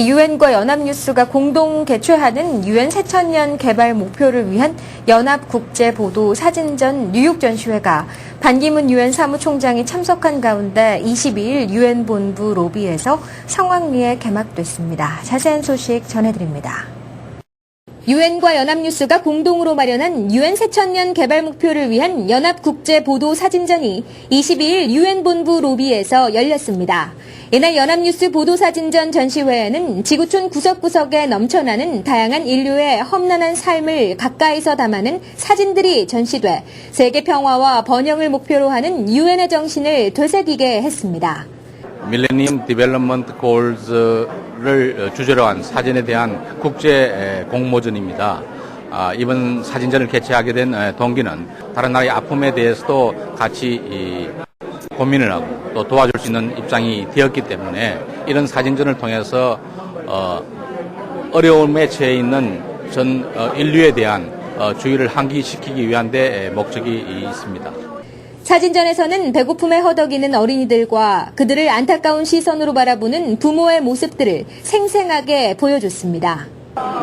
유엔과 연합뉴스가 공동 개최하는 유엔 새천년 개발 목표를 위한 연합 국제 보도 사진전 뉴욕 전시회가 반기문 유엔 사무총장이 참석한 가운데 22일 유엔 본부 로비에서 성황리에 개막됐습니다. 자세한 소식 전해드립니다. 유엔과 연합뉴스가 공동으로 마련한 유엔 새천년 개발 목표를 위한 연합 국제 보도 사진전이 22일 유엔 본부 로비에서 열렸습니다. 이날 연합뉴스 보도사진전 전시회에는 지구촌 구석구석에 넘쳐나는 다양한 인류의 험난한 삶을 가까이서 담아낸 사진들이 전시돼 세계 평화와 번영을 목표로 하는 유엔의 정신을 되새기게 했습니다. 밀레니엄 디벨롭먼트 골즈 를 주제로 한 사진에 대한 국제 공모전입니다. 아, 이번 사진전을 개최하게 된 동기는 다른 나라의 아픔에 대해서도 같이 이 고민을 하고 또 도와줄 수 있는 입장이 되었기 때문에 이런 사진전을 통해서 어, 어려움에 처해 있는 전 어, 인류에 대한 어, 주의를 환기시키기 위한 데 목적이 있습니다. 사진전에서는 배고픔에 허덕이는 어린이들과 그들을 안타까운 시선으로 바라보는 부모의 모습들을 생생하게 보여줬습니다.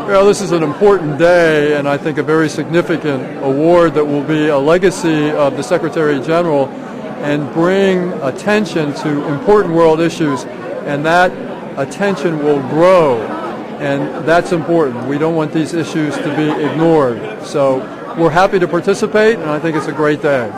Well, this is an important day, and I think a very significant award that will be a legacy of the Secretary General and bring attention to important world issues, and that attention will grow, and that's important. We don't want these issues to be ignored. So we're happy to participate, and I think it's a great day.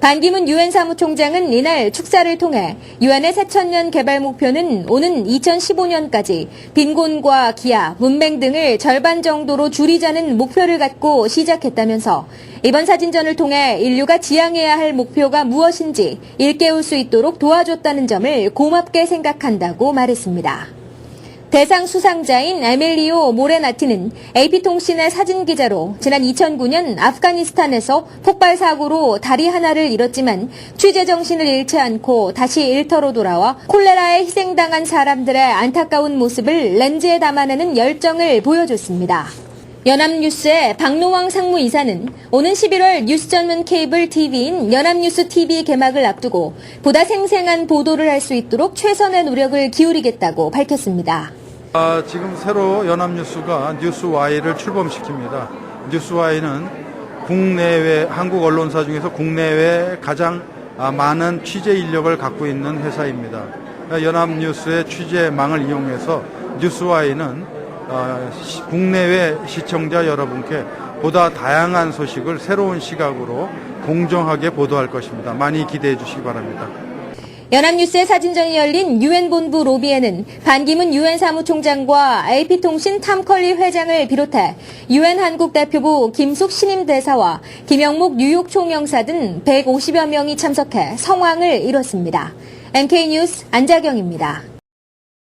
반기문 유엔 사무총장은 이날 축사를 통해 유엔의 새천년 개발 목표는 오는 2015년까지 빈곤과 기아, 문맹 등을 절반 정도로 줄이자는 목표를 갖고 시작했다면서 이번 사진전을 통해 인류가 지향해야 할 목표가 무엇인지 일깨울 수 있도록 도와줬다는 점을 고맙게 생각한다고 말했습니다. 대상 수상자인 에밀리오 모레나티는 AP통신의 사진기자로 지난 2009년 아프가니스탄에서 폭발 사고로 다리 하나를 잃었지만 취재 정신을 잃지 않고 다시 일터로 돌아와 콜레라에 희생당한 사람들의 안타까운 모습을 렌즈에 담아내는 열정을 보여줬습니다. 연합뉴스의 박노왕 상무이사는 오는 11월 뉴스 전문 케이블 TV인 연합뉴스 TV 개막을 앞두고 보다 생생한 보도를 할 수 있도록 최선의 노력을 기울이겠다고 밝혔습니다. 아, 지금 새로 연합뉴스가 뉴스와이를 출범시킵니다. 뉴스와이는 국내외 한국 언론사 중에서 국내외 가장 아, 많은 취재 인력을 갖고 있는 회사입니다. 연합뉴스의 취재망을 이용해서 뉴스와이는 어, 시- 국내외 시청자 여러분께 보다 다양한 소식을 새로운 시각으로 공정하게 보도할 것입니다. 많이 기대해 주시기 바랍니다. 연합뉴스의 사진전이 열린 유엔 본부 로비에는 반기문 유엔 사무총장과 AP통신 탐컬리 회장을 비롯해 유엔 한국 대표부 김숙 신임 대사와 김영묵 뉴욕 총영사 등 150여 명이 참석해 성황을 이뤘습니다. MK뉴스 안자경입니다.